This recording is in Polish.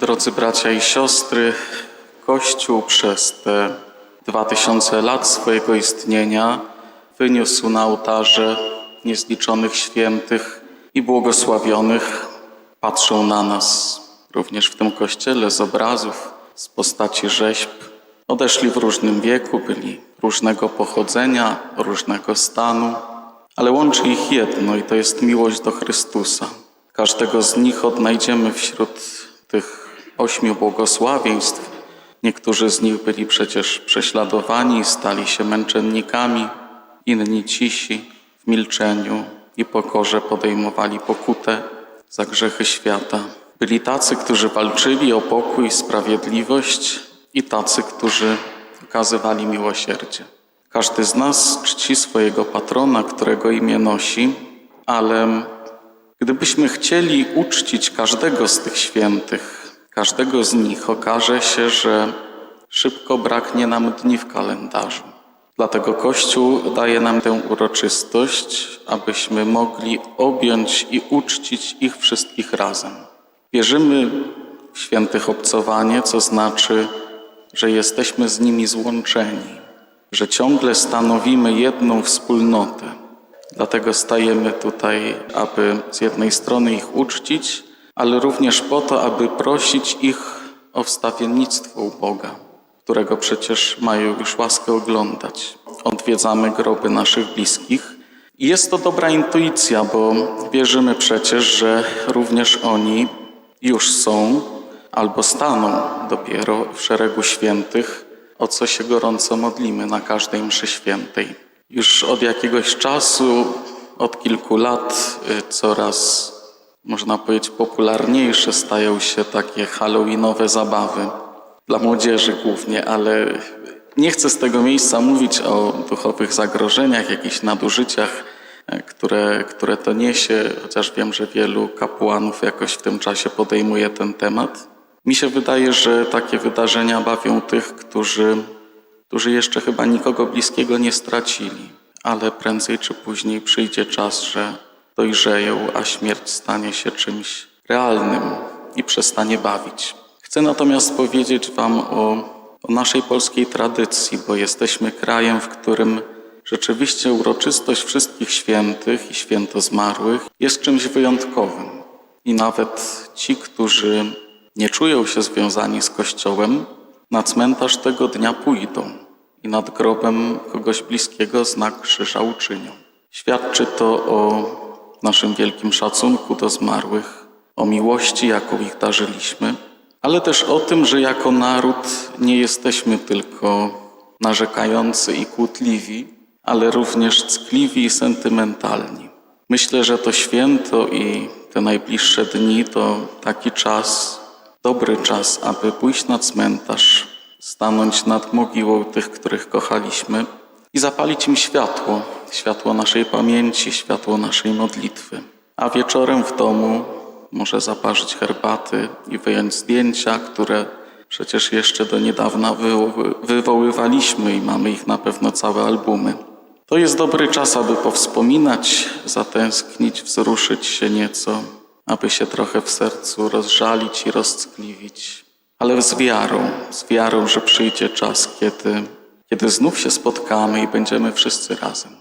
Drodzy bracia i siostry, Kościół przez te dwa tysiące lat swojego istnienia wyniósł na ołtarze niezliczonych świętych i błogosławionych. Patrzą na nas również w tym kościele z obrazów, z postaci rzeźb. Odeszli w różnym wieku, byli różnego pochodzenia, różnego stanu, ale łączy ich jedno i to jest miłość do Chrystusa. Każdego z nich odnajdziemy wśród tych ośmiu błogosławieństw. Niektórzy z nich byli przecież prześladowani, stali się męczennikami, inni cisi w milczeniu i pokorze podejmowali pokutę za grzechy świata. Byli tacy, którzy walczyli o pokój i sprawiedliwość i tacy, którzy okazywali miłosierdzie. Każdy z nas czci swojego patrona, którego imię nosi, ale gdybyśmy chcieli uczcić każdego z tych świętych, każdego z nich, okaże się, że szybko braknie nam dni w kalendarzu. Dlatego Kościół daje nam tę uroczystość, abyśmy mogli objąć i uczcić ich wszystkich razem. Wierzymy w świętych obcowanie, co znaczy, że jesteśmy z nimi złączeni, że ciągle stanowimy jedną wspólnotę. Dlatego stajemy tutaj, aby z jednej strony ich uczcić, ale również po to, aby prosić ich o wstawiennictwo u Boga, którego przecież mają już łaskę oglądać. Odwiedzamy groby naszych bliskich i jest to dobra intuicja, bo wierzymy przecież, że również oni już są albo staną dopiero w szeregu świętych, o co się gorąco modlimy na każdej mszy świętej. Już od jakiegoś czasu, od kilku lat, y, coraz, można powiedzieć, popularniejsze stają się takie halloweenowe zabawy. Dla młodzieży głównie, ale nie chcę z tego miejsca mówić o duchowych zagrożeniach, jakichś nadużyciach, y, które, które to niesie, chociaż wiem, że wielu kapłanów jakoś w tym czasie podejmuje ten temat. Mi się wydaje, że takie wydarzenia bawią tych, którzy którzy jeszcze chyba nikogo bliskiego nie stracili, ale prędzej czy później przyjdzie czas, że dojrzeją, a śmierć stanie się czymś realnym i przestanie bawić. Chcę natomiast powiedzieć Wam o, o naszej polskiej tradycji, bo jesteśmy krajem, w którym rzeczywiście uroczystość wszystkich świętych i święto zmarłych jest czymś wyjątkowym. I nawet ci, którzy nie czują się związani z Kościołem, na cmentarz tego dnia pójdą i nad grobem kogoś bliskiego znak krzyża uczynią. Świadczy to o naszym wielkim szacunku do zmarłych, o miłości, jaką ich darzyliśmy, ale też o tym, że jako naród nie jesteśmy tylko narzekający i kłótliwi, ale również ckliwi i sentymentalni. Myślę, że to święto i te najbliższe dni to taki czas, dobry czas, aby pójść na cmentarz, stanąć nad mogiłą tych, których kochaliśmy i zapalić im światło, światło naszej pamięci, światło naszej modlitwy. A wieczorem w domu może zaparzyć herbaty i wyjąć zdjęcia, które przecież jeszcze do niedawna wywoły- wywoływaliśmy i mamy ich na pewno całe albumy. To jest dobry czas, aby powspominać, zatęsknić, wzruszyć się nieco, aby się trochę w sercu rozżalić i rozckliwić, ale z wiarą, z wiarą, że przyjdzie czas, kiedy, kiedy znów się spotkamy i będziemy wszyscy razem.